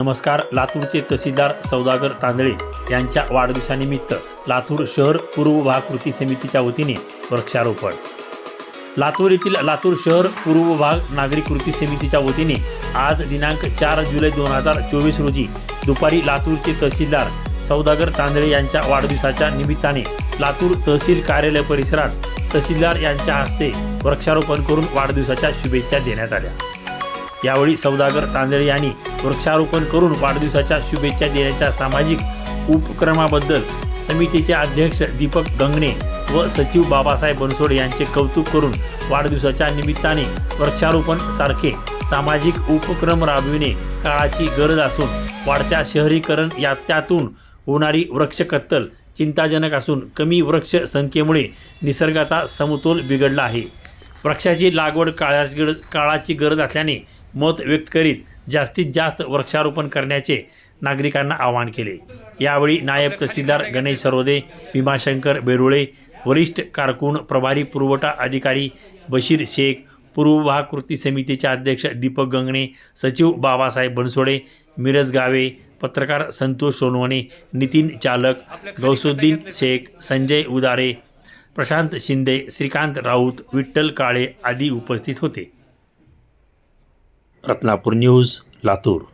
नमस्कार लातूरचे तहसीलदार सौदागर तांदळे यांच्या वाढदिवसानिमित्त लातूर शहर पूर्व भाग कृती समितीच्या वतीने वृक्षारोपण. लातूर येथील लातूर शहर पूर्व भाग नागरिक कृती समितीच्या वतीने आज दिनांक चार जुलै दोन हजार चोवीस रोजी दुपारी लातूरचे तहसीलदार सौदागर तांदळे यांच्या वाढदिवसाच्या निमित्ताने लातूर तहसील कार्यालय परिसरात तहसीलदार यांच्या हस्ते वृक्षारोपण करून वाढदिवसाच्या शुभेच्छा देण्यात आल्या. यावेळी सौदागर तांदळे यांनी वृक्षारोपण करून वाढदिवसाच्या शुभेच्छा देण्याच्या सामाजिक उपक्रमाबद्दल समितीचे अध्यक्ष दीपक गंगणे व सचिव बाबासाहेब बनसोड यांचे कौतुक करून वाढदिवसाच्या निमित्ताने वृक्षारोपण सारखे सामाजिक उपक्रम राबविणे काळाची गरज असून वाढत्या शहरीकरण या त्यातून होणारी वृक्षकत्तल चिंताजनक असून कमी वृक्ष संख्येमुळे निसर्गाचा समतोल बिघडला आहे. वृक्षाची लागवड काळाची गरज काळाची गरज असल्याने मत व्यक्त करीत जास्तीत जास्त वृक्षारोपण करण्याचे नागरिकांना आवाहन केले. यावेळी नायब तहसीलदार गणेश सरोदे भीमाशंकर बेरुळे वरिष्ठ कारकून प्रभारी पुरवठा अधिकारी बशीर शेख पूर्व विभाग कृती समितीचे अध्यक्ष दीपक गंगणे सचिव बाबासाहेब बनसोडे मिरज गावे पत्रकार संतोष सोनवणे नितीन चालक गौसुद्दीन शेख संजय उदारे प्रशांत शिंदे श्रीकांत राऊत विठ्ठल काळे आदी उपस्थित होते. रत्नापूर न्यूज लातूर.